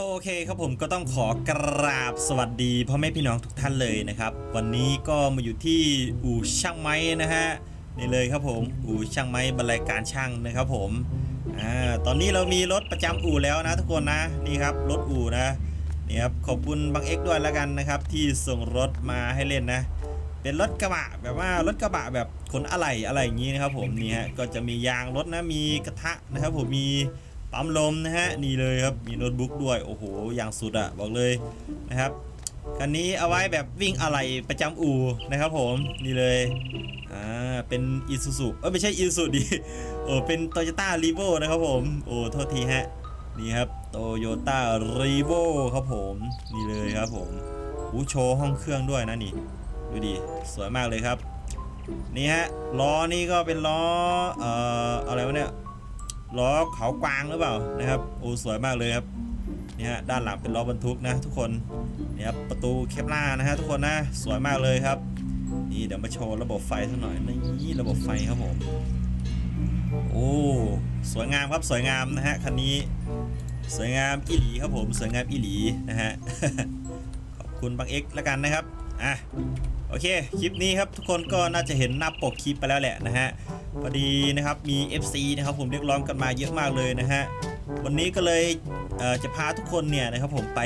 โอเคครับผมก็ต้องขอกราบสวัสดีพ่อแม่พี่น้องทุกท่านเลยนะครับ วันนี้ก็มาอยู่ที่อู่ช่างไม้นะฮะนี่เลยครับผมอู่ช่างไม้บรรยการช่างนะครับผมอ่าตอนนี้เรามีรถประจำอู่แล้วนะทุกคนนะนี่ครับรถอู่นะนี่ครับขอบคุณบางเอ็กด้วยแล้วกันนะครับ ที่ส่งรถมาให้เล่นนะ เป็นรถกระบะแบบว่ารถกระบะแบบขนอะไหล่อะไรอย่างนี้นะครับผมนี่ฮะก็จะมียางรถนะมีกระทะนะครับผมมี ปั๊มลมนะฮะนี่เลยครับมีโน้ตบุ๊กด้วยโอ้โหอย่างสุดอะบอกเลยนะครับคันนี้เอาไว้แบบวิ่งอะไหล่ประจำอู่นะครับผมนี่เลยอ่าเป็นอีซูซูเออไม่ใช่อีซูซูดิโอ้เป็นโตโยต้ารีโวนะครับผมโอ้โทษทีฮะนี่ครับโตโยต้ารีโวครับผมนี่เลยครับผมอู้โชว์ห้องเครื่องด้วยนะนี่ดูดิสวยมากเลยครับนี่ฮะล้อนี่ก็เป็นล้อเอ่ออะไรวะเนี่ย ล้อเขากวางหรือเปล่านะครับโอ้สวยมากเลยครับนี่ฮะด้านหลังเป็นล้อบรรทุกนะทุกคนนี่ครับประตูเคปล่านะฮะทุกคนนะสวยมากเลยครับ นี่เดี๋ยวมาโชว์ระบบไฟสักหน่อยนี่ระบบไฟครับผมโอ้สวยงามครับสวยงามนะฮะคันนี้ สวยงามอีหลีครับผมสวยงามอีหลีนะฮะขอบคุณบางเอ็กแล้วกันนะครับอะ โอเค คลิปนี้ครับทุกคนก็น่าจะเห็นหน้าปกคลิปไปแล้วแหละนะฮะ พอดีนะครับมี FC นะครับผมเรียกร้องกันมาเยอะมากเลยนะฮะ วันนี้ก็เลยเจะพาทุกคนเนี่ยนะครับผมไป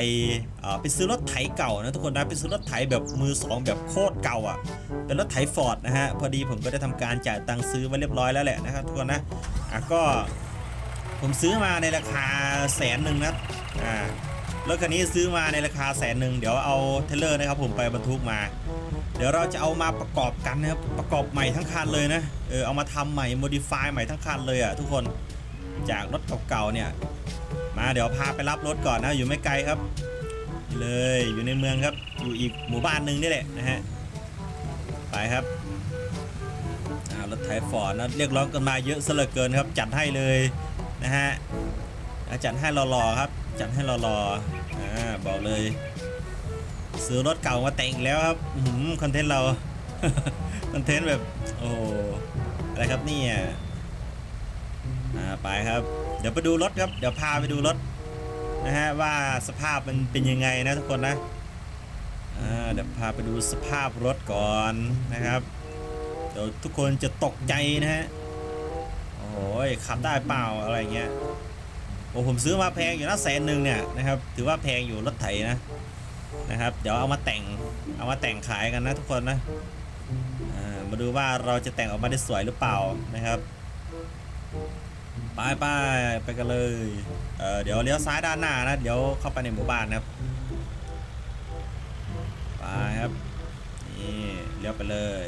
ไปซื้อรถไถเก่านะทุกคนนะไปซื้อรถไถแบบมือสองแบบโคตรเก่าอะ เป็นรถไถฟอร์ดนะฮะ พอดีผมก็ได้ทำการจ่ายตังค์ซื้อไว้เรียบร้อยแล้วแหละนะครับทุกคนนะ อะก็ผมซื้อมาในราคาแสนหนึ่งนะ อ่ารถคันนี้ซื้อมาในราคาแสนหนึ่งเดี๋ยวเอาเทเลอร์นะครับผมไปบรรทุกมา เดี๋ยวเราจะเอามาประกอบกันนะครับประกอบใหม่ทั้งคันเลยนะเออเอามาทำใหม่โมดิฟายใหม่ทั้งคันเลยอะทุกคนจากรถเก่าๆเนี่ย มาเดี๋ยวพาไปรับรถก่อนนะอยู่ไม่ไกลครับ เลยอยู่ในเมืองครับอยู่อีกหมู่บ้านหนึ่งนี่แหละนะฮะไปครับอ่ารถไถฟอร์ดนะเรียกร้องกันมาเยอะเหลือเกินครับ จัดให้เลยนะฮะอะจัดให้รอๆครับ จัดให้รอๆอ่าบอกเลย ซื้อรถเก่ามาแต่งแล้วครับหือคอนเทนต์เรา คอนเทนต์แบบ โอ้อะไรครับนี่อ่าไปครับ เดี๋ยวไปดูรถครับ เดี๋ยวพาไปดูรถนะฮะว่าสภาพมันเป็นยังไงนะทุกคนนะอ่าเดี๋ยวพาไปดูสภาพรถก่อนนะครับ เดี๋ยวทุกคนจะตกใจนะฮะ โอ้โหขับได้เปล่าอะไรเงี้ย โอ้ผมซื้อมาแพงอยู่นะแสนหนึ่งเนี่ยนะครับ ถือว่าแพงอยู่รถไถนะ นะครับ เดี๋ยวเอามาแต่งเอามาแต่งขายกันนะทุกคนนะามาดูว่าเราจะแต่งออกมาได้สวยหรือเปล่านะครับไปไปไปกันเลยเเดี๋ยวเลี้ยวซ้ายด้านหน้านะเดี๋ยวเข้าไปในหมู่บ้านนะครับไปครับนี่เลี้ยวไปเลย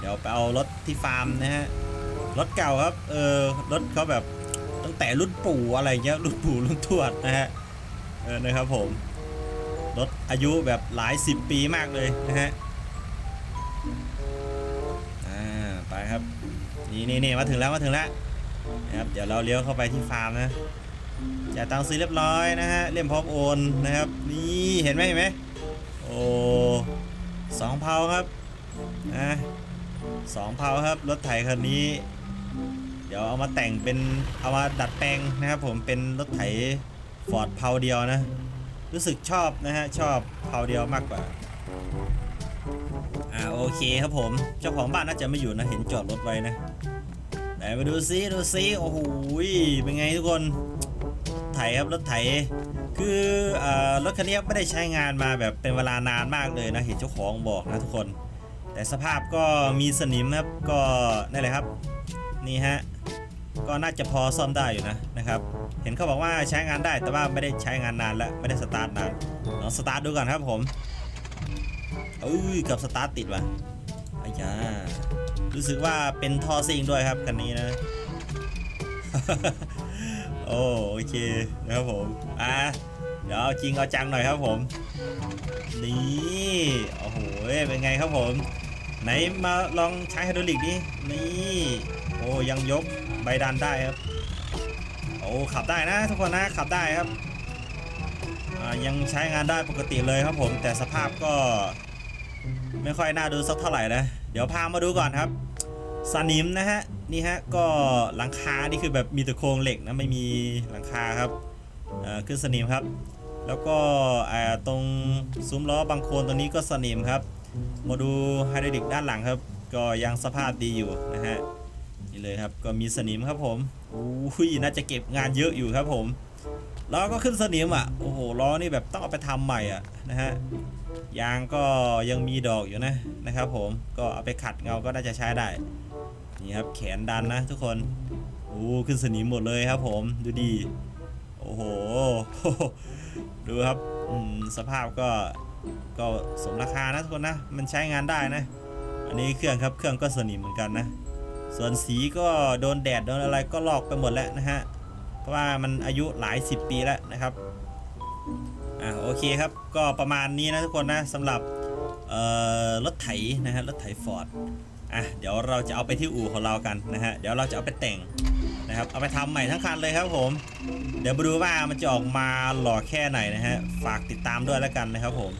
เดี๋ยวไปเอารถที่ฟาร์มนะฮะรถเก่าครับเออรถเขาแบบ ตั้งแต่รุ่นปู่อะไรเงี้ยรุ่นปู่รุ่นทวดนะฮะเออนะครับผมรถอายุแบบหลายสิบปีมากเลยนะฮะอ่าไปครับนี่นี่นี่มาถึงแล้วมาถึงแล้วนะครับเดี๋ยวเราเลี้ยวเข้าไปที่ฟาร์มนะจ่ายตังค์ซื้อเรียบร้อยนะฮะเล่มพร้อมโอนนะครับนี่เห็นไหมเห็นไหมโอ้สองเพาครับนะสองเพาครับรถไถคันนี้ เดี๋ยวเอามาแต่งเป็นเอามาดัดแปลงนะครับผมเป็นรถไถฟอร์ดเพาเดียวนะ รู้สึกชอบนะฮะชอบเพาเดียวมากกว่าอ่าโอเคครับผมเจ้าของบ้านน่าจะไม่อยู่นะเห็นจอดรถไว้นะไหนมาดูซิดูซิโอ้โหเป็นไงทุกคนไถครับรถไถคือเอ่อรถคันนี้ไม่ได้ใช้งานมาแบบเป็นเวลานานมากเลยนะเห็นเจ้าของบอกนะทุกคน แต่สภาพก็มีสนิมนะครับก็นั่นแหละครับนี่ฮะ ก็น่าจะพอซ่อมได้อยู่นะนะครับ เห็นเขาบอกว่าใช้งานได้แต่ว่าไม่ได้ใช้งานนานแล้วไม่ได้สตาร์ทนานลองสตาร์ทดูก่อนครับผมเอ้ยกับสตาร์ทติดว่ะอายารู้สึกว่าเป็นท่อซิ่งด้วยครับคันนี้นะ โอโอเคนะครับผมอะเดี๋ยวเอาจริงเอาจังหน่อยครับผม นี่โอ้โหเป็นไงครับผม ไหนมาลองใช้ไฮดรอลิกดินี่ โอ้ยังยกใบดันได้ครับ โอ้ขับได้นะทุกคนนะขับได้ครับยังใช้งานได้ปกติเลยครับผม แต่สภาพก็ไม่ค่อยน่าดูสักเท่าไหร่นะ เดี๋ยวพามาดูก่อนครับ สนิมนะฮะนี่ฮะก็หลังคานี่คือแบบมีแต่โครงเหล็กนะไม่มีหลังคาครับขึ้นสนิมครับ แล้วก็ตรงซุ้มล้อบางโคนตรงนี้ก็สนิมครับ มาดูไฮดรอลิกด้านหลังครับ ก็ยังสภาพดีอยู่นะฮะ นี่เลยครับก็มีสนิมครับผมอุ้ยน่าจะเก็บงานเยอะอยู่ครับผมล้อก็ขึ้นสนิมอะโอ้โหล้อนี่แบบต้องเอาไปทำใหม่อะนะฮะยางก็ยังมีดอกอยู่นะนะครับ ผมก็เอาไปขัดเงาก็น่าจะใช้ได้นี่ครับแขนดันนะทุกคนโอ้ขึ้นสนิมหมดเลยครับ ผมดูดีโอ้โหดูครับอืมสภาพก็ก็สมราคานะทุกคนนะ มันใช้งานได้นะ อันนี้เครื่องครับเครื่องก็สนิมเหมือนกันนะ ส่วนสีก็โดนแดดโดนอะไรก็ลอกไปหมดแล้วนะฮะ เพราะว่ามันอายุหลายสิบปีแล้วนะครับ อ่าโอเคครับ ก็ประมาณนี้นะทุกคนนะสำหรับเอ่อรถไถนะฮะรถไถฟอร์ดอะเดี๋ยวเราจะเอาไปที่อู่ของเรากันนะฮะเดี๋ยวเราจะเอาไปแต่งนะครับเอาไปทำใหม่ทั้งคันเลยครับผม เดี๋ยวมาดูว่ามันจะออกมาหล่อแค่ไหนนะฮะฝากติดตามด้วยแล้วกันนะครับผม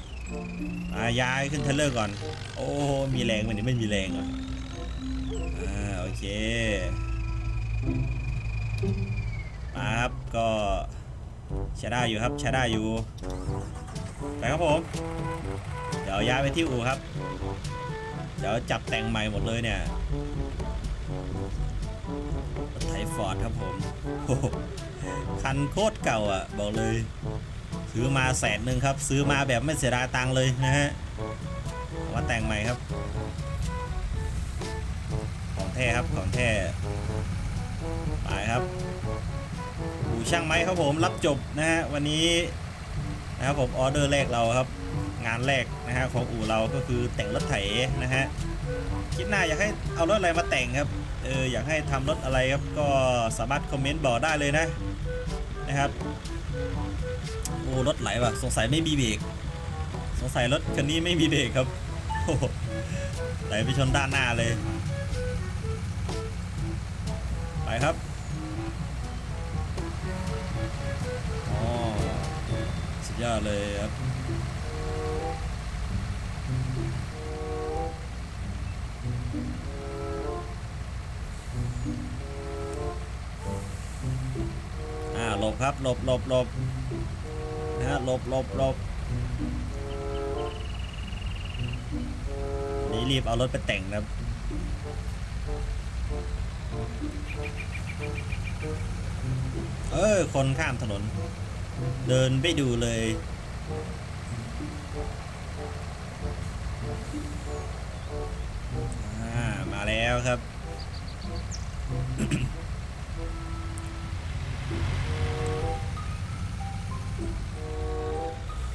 อะย้ายขึ้นเทรลเลอร์ก่อน โอ้มีแรงไหมันนี่ไม่มีแรงเหรออ่าโอ เค มาครับ ก็ใช้ได้อยู่ครับใช้ได้อยู่ ไปครับผม เดี๋ยวย้ายไปที่อู่ครับ เดี๋ยวจับแต่งใหม่หมดเลยเนี่ยรถไถฟอร์ดครับผม คันโคตรเก่าอะ บอกเลย ซื้อมาแสนหนึ่งครับ ซื้อมาแบบไม่เสียดายตังเลยนะฮะ มาแต่งใหม่ครับ ท้ครับของแท้ไปครับอูช่างไม้ครับผมรับจบนะฮะวันนี้นะครับผมออเดอร์แรกเราครับ งานแรกนะฮะของอู่เราก็คือแต่งรถไถนะฮะคิดหน้าอยากให้เอารถอะไรมาแต่งครับเอออยากให้ทำรถอะไรครับก็สามารถคอมเมนต์บอกได้เลยนะนะครับโอ้รถไหลว่ะสงสัยไม่มีเบรกสงสัยรถคันนี้ไม่มีเบรกครับโอ้โหไหลไปชนด้านหน้าเลย ไปครับอ๋อสุดยอดเลยครับอ่าหลบครับหลบหลบหลบนะฮะหลบหลบหลบนี่รีบเอารถไปแต่งนะครับ ออ คนข้ามถนน เดินไปดูเลยามาแล้วครับ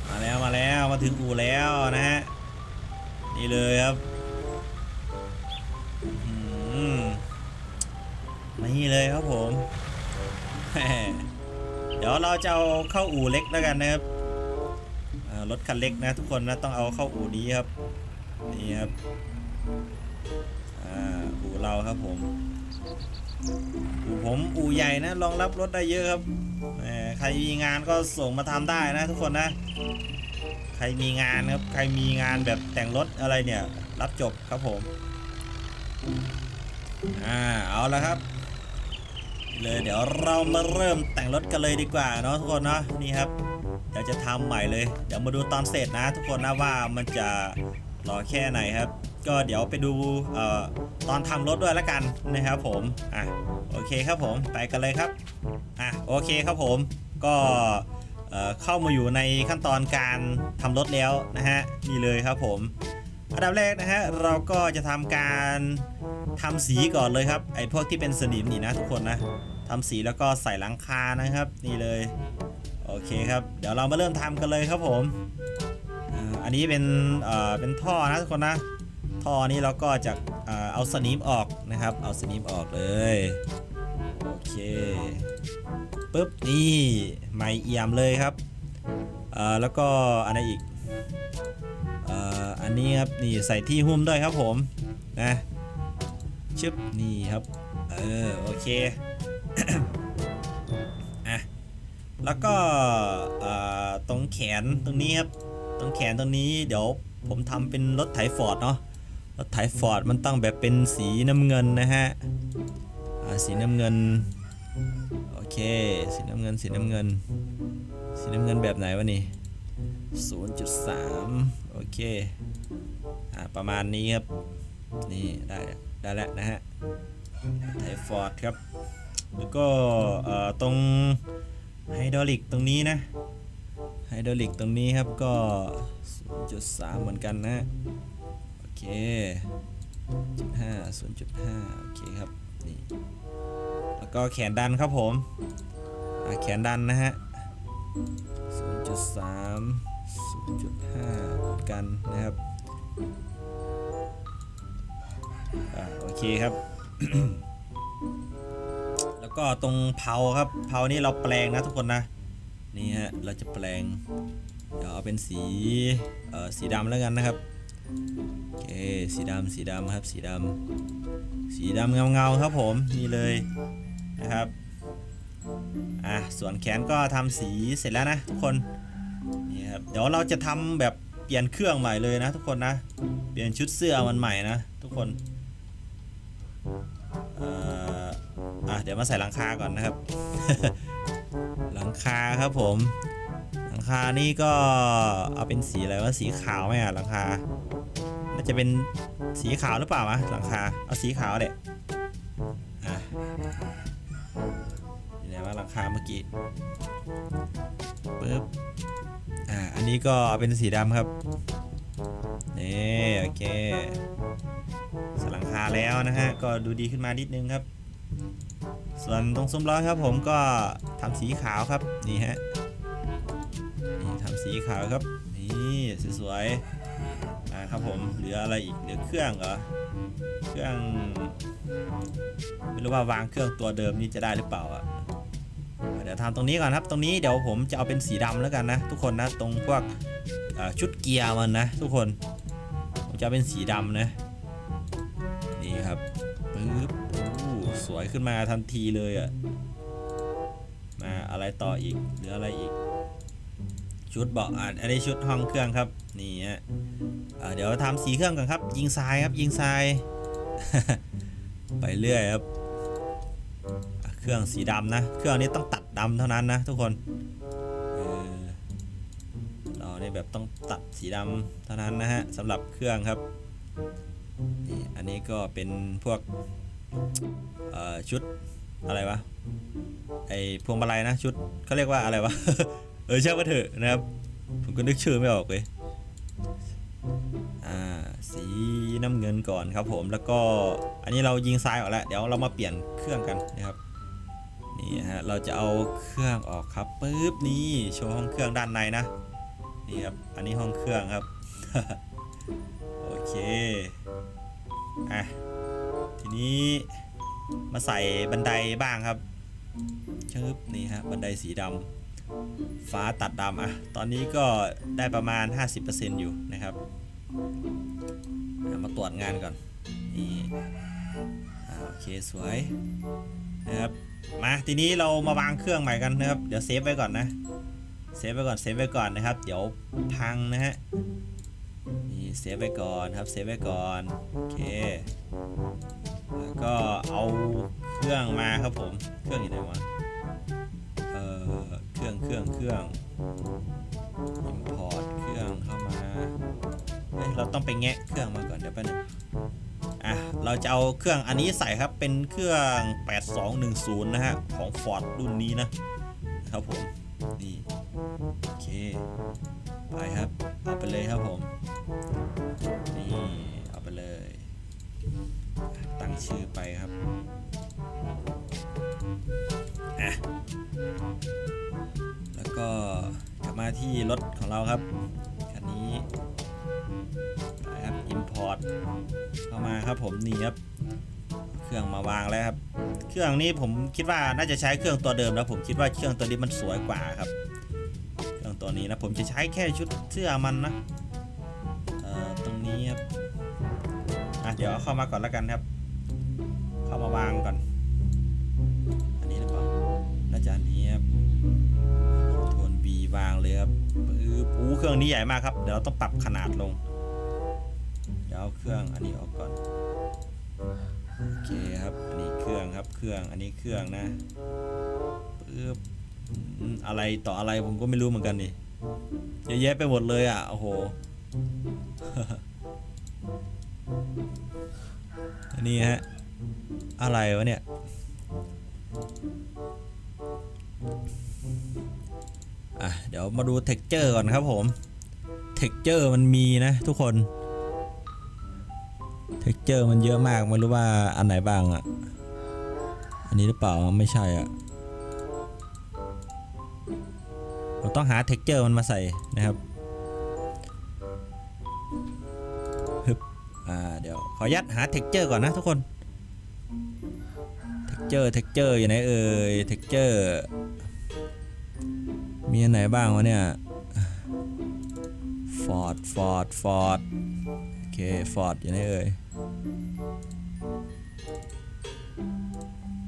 มาแล้วมาแล้วมาถึงอู่แล้วนะฮะ นี่เลยครับนี่เลยครับผม เดี๋ยวเราจะเอาเข้าอู่เล็กแล้วกันนะครับรถคันเล็กนะทุกคนนะต้องเอาเข้าอู่นี้ครับนี่ครับอู่เราครับผมอู่ผมอู่ใหญ่นะรองรับรถได้เยอะครับใครมีงานก็ส่งมาทำได้นะทุกคนนะ ใครมีงานครับใครมีงานแบบแต่งรถอะไรเนี่ย รับจบครับผมอ่าเอาละครับ เลยเดี๋ยวเรามาเริ่มแต่งรถกันเลยดีกว่าเนาะทุกคนเนาะนี่ครับเดี๋ยวจะทำใหม่เลย เดี๋ยวมาดูตอนเสร็จนะ ทุกคนนะว่ามันจะรอแค่ไหนครับ ก็เดี๋ยวไปดูออตอนทำรถด้วยแล้วกันนะครับผมอะโอเคครับผมไปกันเลยครับอะโอเคครับผมก็เอ่อเข้ามาอยู่ในขั้นตอนการทำรถแล้วนะฮะนี่เลยครับผม อันดับแรกนะฮะเราก็จะทำการทำสีก่อนเลยครับ ไอ้พวกที่เป็นสนิมนี่นะทุกคนนะทำสีแล้วก็ใส่หลังคานะครับ นี่เลยโอเคครับ เดี๋ยวเรามาเริ่มทำกันเลยครับผมอันนี้เป็นเอ่อเป็นท่อนะทุกคนนะท่อนี้เราก็จะเอาสนิมออกนะครับ เอาสนิมออกเลยโอเคปุ๊บนี่ไม่เอี่ยมเลยครับเอ่อแล้วก็อันไหนอีก อันนี้ครับนี่ใส่ที่หุ้มด้วยครับผมนะชึบนี่ครับเออโอเคอะแล้วก็ตรงแขนตรงนี้ครับตรงแขนตรงนี้เดี๋ยวผมทำเป็นรถไถฟอร์ดเนาะรถไถฟอร์ดมันต้องแบบเป็นสีน้ำเงินนะฮะสีน้ำเงินโอเคสีน้ำเงินสีน้ำเงิน สีน้ำเงินแบบไหนวะนี่0.3 โอเคอ่าประมาณนี้ครับ นี่ได้ได้แล้วนะฮะไทฟอร์ดครับ แล้วก็ตรงไฮดรอลิกตรงนี้นะไฮดรอลิกตรงนี้ครับก็0.3เหมือนกันนะโอเค0.5 0.5โอเคครับนี่แล้วก็แขนดันครับผมแขนดันนะฮะ0.3 0.5เหมื อนกันนะครับอ่าโอเคครับ แล้วก็ตรงเผาครับเผานี่เราแปลงนะทุกคนนะนี่ฮะเราจะแปลงเดี๋ยวเอาเป็นสีเอ่อสีดำแล้วกันนะครับโอเคสีดำสีดำครับสีดำสีดำเงาเงาๆครับผมนี่เลยนะครับอะส่วนแขนก็ทำสีเสร็จแล้วนะทุกคน ครับเดี๋ยวเราจะทำแบบเปลี่ยนเครื่องใหม่เลยนะ ทุกคนนะ เปลี่ยนชุดเสื้อมันใหม่นะ ทุกคนเอะเดี๋ยวมาใส่หลังคาก่อนนะครับ หลังคาครับผม หลังคานี่ก็เอาเป็นสีอะไรว่าสีขาวไหมอะหลังคาน่าจะเป็นสีขาวหรือเปล่าวะหลังคาเอาสีขาวเด็อะอยู่ไหนว่าหลังคาเมื่อกี้ปึ๊บ อ่า อันนี้ก็เอาเป็นสีดำครับ นี่โอเค สลังคาแล้วนะฮะ ก็ดูดีขึ้นมานิดนึงครับ ส่วนตรงซุ้มล้อครับผมก็ทำสีขาวครับ นี่ฮะ นี่ทำสีขาวครับ นี่สวยๆอ่าครับผม เหลืออะไรอีก เหลือเครื่องเหรอ เครื่อง ไม่รู้ว่าวางเครื่องตัวเดิมนี่จะได้หรือเปล่าอะ ดี๋ยวทำตรงนี้ก่อนครับ ตรงนี้เดี๋ยวผมจะเอาเป็นสีดำแล้วกันนะ ทุกคนนะ ตรงพวกชุดเกียร์มันนะ ทุกคน ผมจะเป็นสีดำนะ นี่ครับปึ๊บสวยขึ้นมาทันทีเลยอะ่ะ มาอะไรต่ออีกหลืออะไรอีก ชุดเบาะอันนี้ชุดห้องเครื่องครับ นี่ฮะเดี๋ยวทำสีเครื่องกันครับ ยิงทรายครับ ยิงทราย ไปเรื่อยครับ เครื่องสีดำนะ เครื่องนี้ต้องตัดดำเท่านั้นนะทุกคนเออเราเนี่ยแบบต้องตัดสีดำเท่านั้นนะฮะสำหรับเครื่องครับนี่อันนี้ก็เป็นพวกชุดอะไรวะไอพวงมาลัยนะชุดเขาเรียกว่าอะไรวะเออเชื่อว่าเถอะนะครับ ผมก็นึกชื่อไม่ออกเลยอ่าสีน้ำเงินก่อนครับผมแล้วก็อันนี้เรายิงทรายออกแล้ว เดี๋ยวเรามาเปลี่ยนเครื่องกันนะครับ นี่ฮะเราจะเอาเครื่องออกครับปึ๊บนี่โชว์ห้องเครื่องด้านในนะนี่ครับอันนี้ห้องเครื่องครับโอเคอะทีนี้มาใส่บันไดบ้างครับชึบนี่ฮะบันไดสีดำฟ้าตัดดำอะตอนนี้ก็ได้ประมาณ 50%อยู่นะครับมาตรวจงานก่อนนี่โอเคสวยนะครับ มาทีนี้เรามาวางเครื่องใหม่กันนะครับ เดี๋ยวเซฟไว้ก่อนนะเซฟไว้ก่อนเซฟไว้ก่อนนะครับ เดี๋ยวพังนะฮะนี่เซฟไว้ก่อนครับเซฟไว้ก่อนโอเคแล้วก็เอาเครื่องมาครับผมเครื่องอยู่ไหนวะเอ่อเครื่องเครื่องเครื่อง import เครื่องเข้ามาเเราต้องไปแงะเครื่องมาก่อนเดี๋ยวแป๊บนึง อะเราจะเอาเครื่องอันนี้ใส่ครับเป็นเครื่อง 8210 นะฮะ ของ Ford รุ่นนี้นะครับผมนี่โอเคไปครับเอาไปเลยครับผมนี่เอาไปเลย ตั้งชื่อไปครับอะแล้วก็กลับมาที่รถของเราครับคันนี้ ไปครับ import เข้ามาครับผมนี่ครับ เครื่องมาวางแล้วครับ เครื่องนี้ผมคิดว่าน่าจะใช้เครื่องตัวเดิมแล้วผมคิดว่าเครื่องตัวนี้มันสวยกว่าครับ เครื่องตัวนี้นะผมจะใช้แค่ชุดเสื้อมันนะเอ่อตรงนี้ครับอะเดี๋ยวเข้ามาก่อนแล้วกันครับ เข้ามาวางก่อน อันนี้หรือเปล่าน่าจะอันนี้ครับโทน B วางเลยครับป เครื่องนี้ใหญ่มากครับ เดี๋ยวเราต้องปรับขนาดลง เดี๋ยวเครื่องอันนี้ออกก่อน โอเคครับอันนี้เครื่องครับ เครื่อง อันนี้เครื่องนะปึ๊บอืมอะไรต่ออะไรผมก็ไม่รู้เหมือนกันนี่ เยอะแยะไปหมดเลยอะ โอ้โห อันนี้ฮะ อะไรวะเนี่ย อะเดี๋ยวมาดูเท็กเจอร์ก่อนครับผมเท็กเจอร์มันมีนะทุกคนเท็กเจอร์มันเยอะมากไม่รู้ว่าอันไหนบ้างอะ่ะ อันนี้หรือเปล่าไม่ใช่อะ่ะเราต้องหาเท็กเจอร์มันมาใส่นะครับฮึบอ่าเดี๋ยวขอยัดหาเท็กเจอร์ก่อนนะทุกคนเท็กเจอร์เท็กเจอร์อยู่ไหนเอ่ยเท็กเจอร์ มีอันไหนบ้างวะเนี่ย ฟอร์ด ฟอร์ด ฟอร์ด โอเค ฟอร์ดอยู่ไหนเอ่ย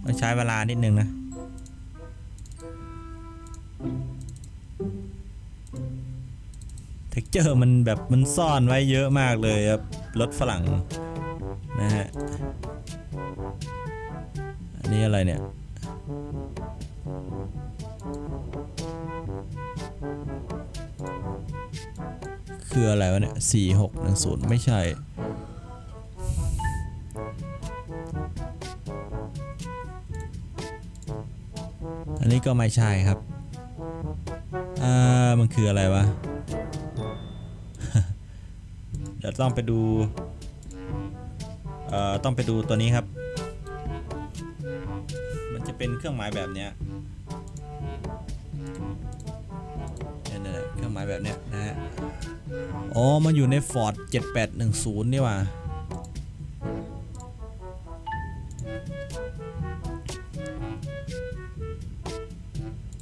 ต้องใช้เวลานิดนึงนะ เท็กเจอร์มันแบบมันซ่อนไว้เยอะมากเลยครับ รถฝรั่ง นะฮะ อันนี้อะไรเนี่ย คืออะไรวะเนี่ยสี่หกหนึ่งศูนย์ไม่ใช่ อันนี้ก็ไม่ใช่ครับ อ่า มันคืออะไรวะ เดี๋ยวต้องไปดู เอ่อ ต้องไปดูตัวนี้ครับ มันจะเป็นเครื่องหมายแบบเนี้ยเนี่ยเครื่องหมายแบบเนี้ย อ๋อ มันอยู่ใน Ford 7810 นี่ว่า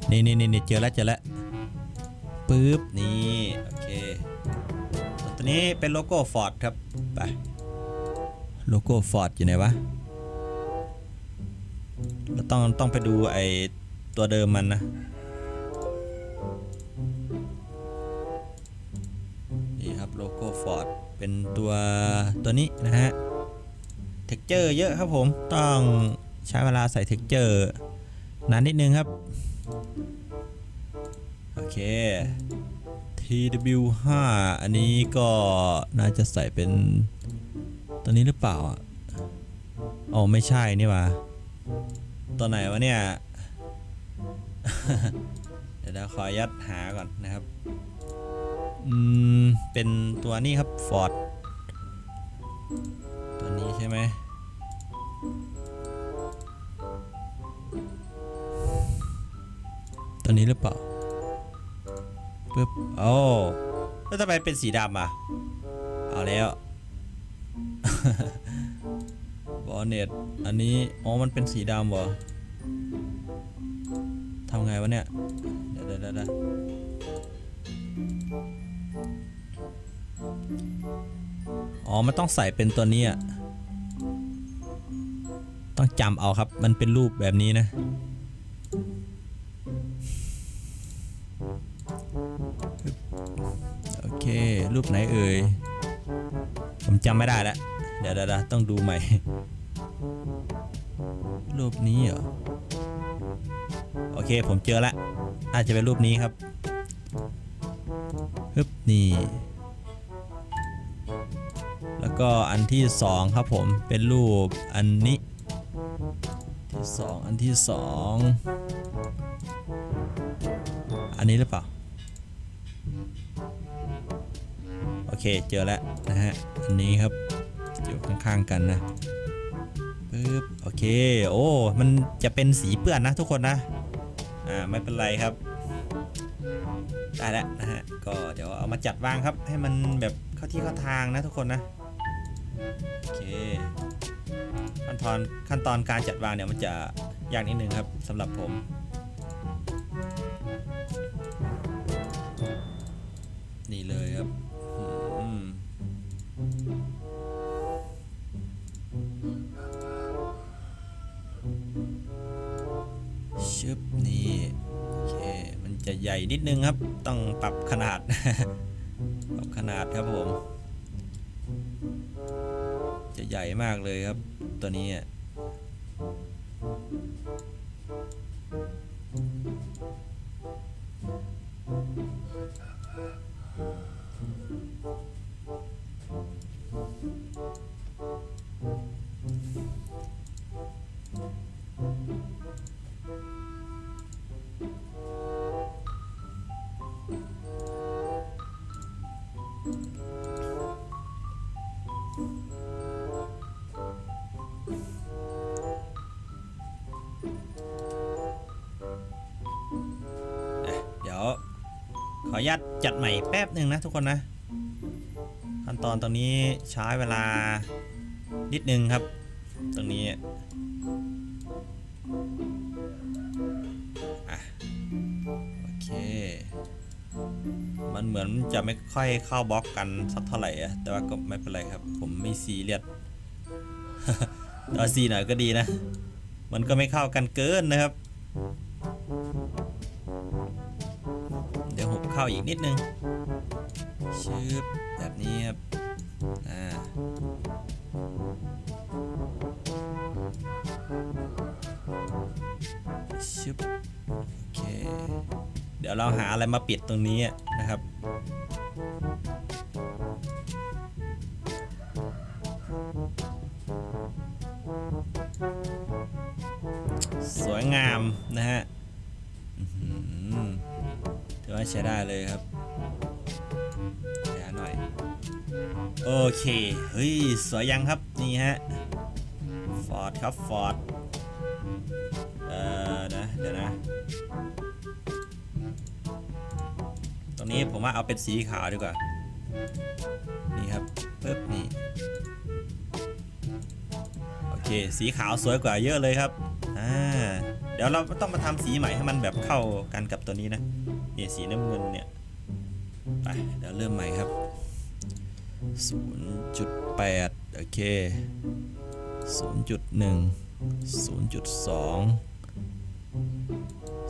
นี่นี่นี่เจอแล้วเจอแล้วปึ๊บ นี่ โอเค ตัวนี้เป็นโลโก้ Ford ครับ ไป โลโก้ Ford อยู่ไหนวะเราต้องต้องไปดูไอตัวเดิมมันนะ โลโก้ Ford เป็นตัวตัวนี้นะฮะเท็กเจอร์เยอะครับผมต้องใช้เวลาใส่เท็กเจอร์นานนิดนึงครับ โอเค TW5 อันนี้ก็น่าจะใส่เป็นตัวนี้หรือเปล่าอ๋อไม่ใช่นี่ว่าตัวไหนวะเนี่ย เดี๋ยวเราขอยัดหาก่อนนะครับ อืม เป็นตัวนี้ครับ Ford ตัวนี้ใช่ไหมตัวนี้หรือเปล่าปึ๊บโอ้แล้วทำไมเป็นสีดำอะ เอาแล้วบอเน็ตอันนี้ อ๋อ มันเป็นสีดำเหรอทำไงวะเนี่ย เดี๋ยวเดี๋ยวเดี๋ยว อ๋อ มันต้องใส่เป็นตัวนี้อะ ต้องจำเอาครับ มันเป็นรูปแบบนี้นะ โอเค รูปไหนเอ่ย ผมจำไม่ได้แล้ว เดี๋ยวเดี๋ยวต้องดูใหม่ รูปนี้เหรอ โอเค ผมเจอแล้วน่าจะเป็นรูปนี้ครับ ฮึบนี่ แล้วก็อันที่สองครับผมเป็นรูปอันนี้ ที่สองอันที่สองอันนี้หรือเปล่า โอเคเจอแล้วนะฮะ อันนี้ครับอยู่ข้างๆกันนะปึ๊บโอเค โอ้ มันจะเป็นสีเปื้อนนะทุกคนนะ อ่า ไม่เป็นไรครับ ได้แล้วนะฮะ ก็เดี๋ยวเอามาจัดวางครับ ให้มันแบบเข้าที่เข้าทางนะทุกคนนะ โอเค ขั้นตอนขั้นตอนการจัดวางเนี่ยมันจะยากนิดนึงครับสำหรับผมนี่เลยครับอืมชึบนี่ จะใหญ่นิดนึงครับ ต้องปรับขนาด ปรับขนาดครับผม จะใหญ่มากเลยครับ ตัวนี้ ออนุญาตจัดใหม่แป๊บหนึ่งนะทุกคนนะ ขั้นตอนตรงนี้ใช้เวลานิดนึงครับ ตรงนี้อะโอเค มันเหมือนจะไม่ค่อยเข้าบล็อกกันสักเท่าไหร่อะแต่ว่าก็ไม่เป็นไรครับ ผมไม่ซีเรียสเอาซีหน่อยก็ดีนะ มันก็ไม่เข้ากันเกินนะครับ เข้าอีกนิดนึงชืบแบบนี้ครับอ่าชึบโอเค เดี๋ยวเราหาอะไรมาปิดตรงนี้นะครับสวยงามนะฮะ ใช้ได้เลยครับแย่หน่อย โอเค เฮ้ย สวยยังครับ นี่ฮะ ฟอร์ดครับฟอร์ด เอ่อนะเดี๋ยวนะ ตรงนี้ผมว่าเอาเป็นสีขาวดีกว่า นี่ครับปึ๊บนี่โอเคสีขาวสวยกว่าเยอะเลยครับ อ่า เดี๋ยวเราต้องมาทำสีใหม่ให้มันแบบเข้ากันกับตัวนี้นะ เนี่ยสีน้ำเงินเนี่ยไปเดี๋ยวเริ่มใหม่ครับ 0.8 โอเค 0.1 0.2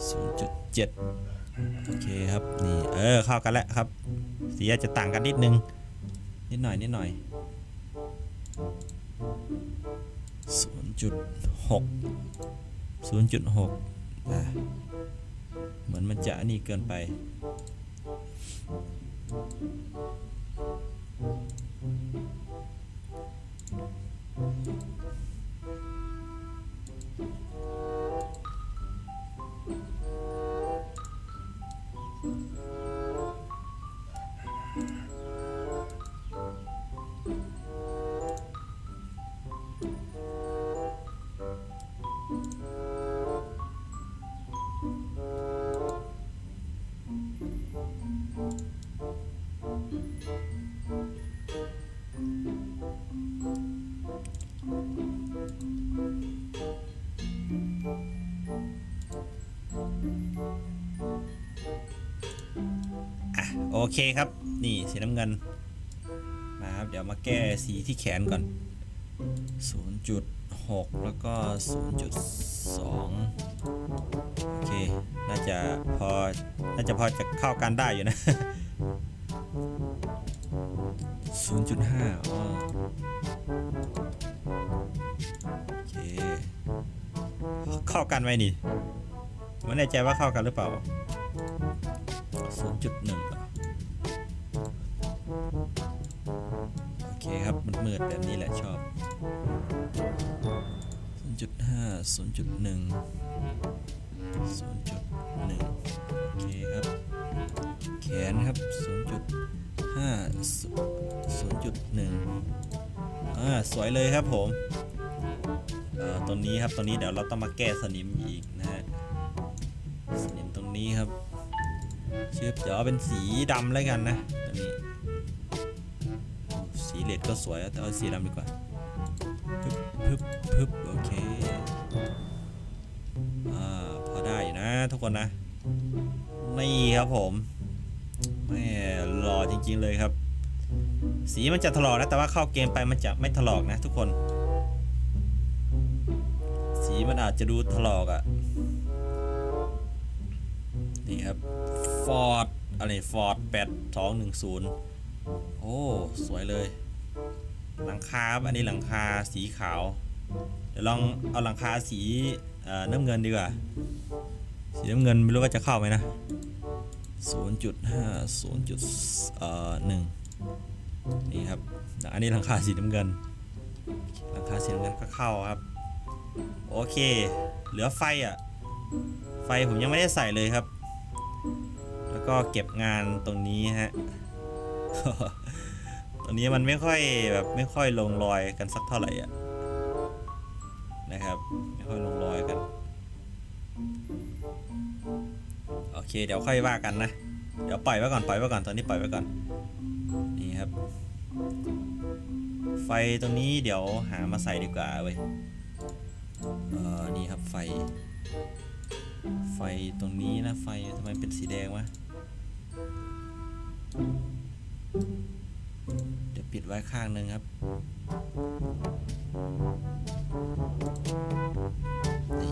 0.7 โอเคครับ นี่ เออ เข้ากันแล้วครับ สีอาจจะต่างกันนิดนึง นิดหน่อย นิดหน่อย 0.6 0.6อะ เหมือนมันจะนี่เกินไป เคครับ นี่สีน้ำเงิน มาครับ เดี๋ยวมาแก้สีที่แขนก่อน 0.6 แล้วก็ 0.2 โอเค น่าจะพอ น่าจะพอจะเข้ากันได้อยู่นะ 0.5 อ๋อโอเค เข้ากันไหมนี่ไม่แน่ใจว่าเข้ากันหรือเปล่า0.1 ครับมันมืดแบบนี้แหละชอบ 0.5 0.1 0.1 โอเคครับ แขนครับ 0.5 0.1 อ่า สวยเลยครับผมเอ่อตรงนี้ครับตรงนี้เดี๋ยวเราต้องมาแก้สนิมอีกนะฮะ สนิมตรงนี้ครับเชือบเดี๋ยวเอาเป็นสีดำแล้วกันนะ ก็สวยแต่เอาสีดำดีกว่าพึบพึบพึบโอเคอ่าพอได้อยู่นะทุกคนนะนี่ครับผมแม่หล่อจริงๆเลยครับ สีมันจะถลอกนะแต่ว่าเข้าเกมไปมันจะไม่ถลอกนะ ทุกคน สีมันอาจจะดูถลอกอะ่ะนี่ครับฟอร์ดอะไรฟอร์ดแปดสองหนึ่งศูนย์โอ้ สวยเลย หลังคาบอันนี้หลังคาสีขาว เดี๋ยวลองเอาหลังคาสีน้ำเงินดีกว่า สีน้ำเงินไม่รู้ว่าจะเข้าไหมนะ0.5 0จุดเอ่อหนึ่งนี่ครับ อันนี้หลังคาสีน้ำเงินหลังคาสีน้ำเงินก็เข้าครับ โอเค เหลือไฟอะ ไฟผมยังไม่ได้ใส่เลยครับ แล้วก็เก็บงานตรงนี้ฮะ ตรงนี้มันไม่ค่อยแบบไม่ค่อยลงรอยกันสักเท่าไหร่อะนะครับ ไม่ค่อยลงรอยกัน โอเค เดี๋ยวค่อยว่ากันนะ เดี๋ยวปล่อยไว้ก่อนปล่อยไว้ก่อนตอนนี้ปล่อยไว้ก่อน นี่ครับ ไฟตรงนี้เดี๋ยวหามาใส่ดีกว่าเว้ยเออนี่ครับไฟ ไฟตรงนี้นะไฟทำไมเป็นสีแดงวะ เดี๋ยวปิดไว้ข้างหนึ่งครับนี่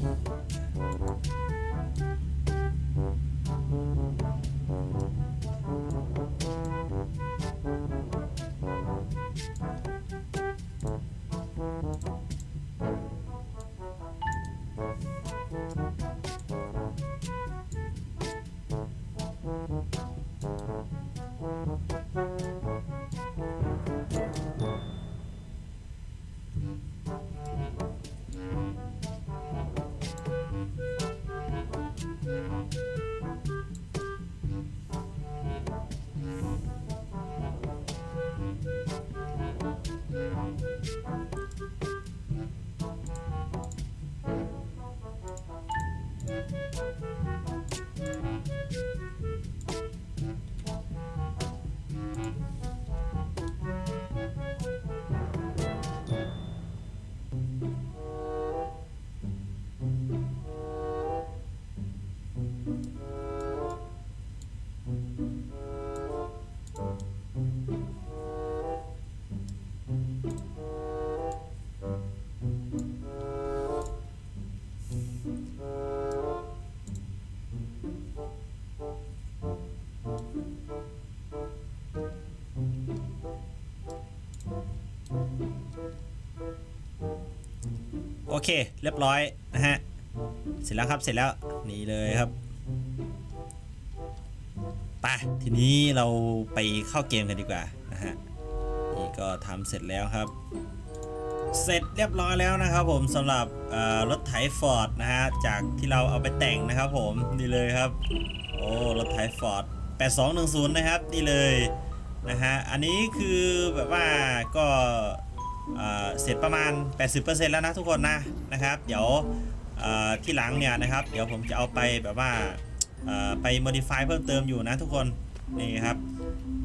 เค เรียบร้อยนะฮะ เสร็จแล้วครับ เสร็จแล้ว นี่เลยครับ ไป ทีนี้เราไปเข้าเกมกันดีกว่านะฮะ นี่ก็ทำเสร็จแล้วครับ เสร็จเรียบร้อยแล้วนะครับผมสำหรับรถไถฟอร์ดนะฮะ จากที่เราเอาไปแต่งนะครับผม นี่เลยครับ โอ้ รถไถฟอร์ด8210 นะครับ นี่เลยนะฮะ อันนี้คือแบบว่าก็ เเสร็จประมาณ 80%แล้วนะทุกคนนะนะครับ เดี๋ยวที่หลังเนี่ยนะครับ เดี๋ยวผมจะเอาไปแบบว่าไป modify เพิ่มเติมอยู่นะทุกคนนี่ครับ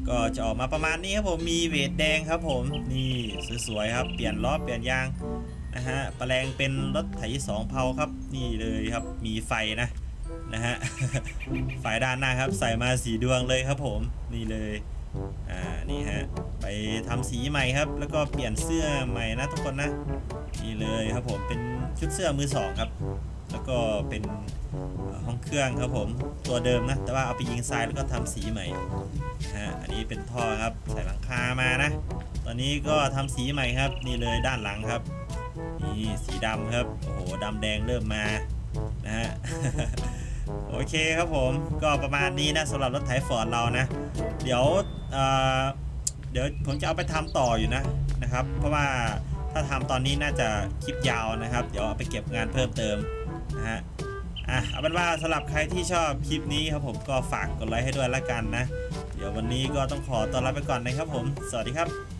ก็จะออกมาประมาณนี้ครับผมมีเวทแดงครับผมนี่สวยๆครับเปลี่ยนล้อเปลี่ยนยางนะฮะแปลงเป็นรถไถสองเพาครับ นี่เลยครับมีไฟนะนะฮะไฟด้านหน้าครับใส่มาสีดวงเลยครับผมนี่เลย อ่านี่ฮะไปทำสีใหม่ครับ แล้วก็เปลี่ยนเสื้อใหม่นะทุกคนนะนี่เลยครับผมเป็นชุดเสื้อมือสองครับ แล้วก็เป็นเอ่อห้องเครื่องครับผมตัวเดิมนะ แต่ว่าเอาไปยิงทรายแล้วก็ทำสีใหม่ฮะอันนี้เป็นท่อครับใส่หลังคามานะ ตอนนี้ก็ทำสีใหม่ครับ นี่เลยด้านหลังครับนี่สีดำครับโอ้โหดำแดงเริ่มมานะฮะ โอเคครับผมก็ประมาณนี้นะสำหรับรถไถฟอร์ดเรานะ เดี๋ยวเเดี๋ยวผมจะเอาไปทำต่ออยู่นะนะครับ เพราะว่าถ้าทำตอนนี้น่าจะคลิปยาวนะครับ เดี๋ยวเอาไปเก็บงานเพิ่มเติมนะฮะอะเอาเป็นว่าสำหรับใครที่ชอบคลิปนี้ครับผมก็ฝากกดไลค์ให้ด้วยละกันนะ เดี๋ยววันนี้ก็ต้องขอตัวลาไปก่อนนะครับผม สวัสดีครับ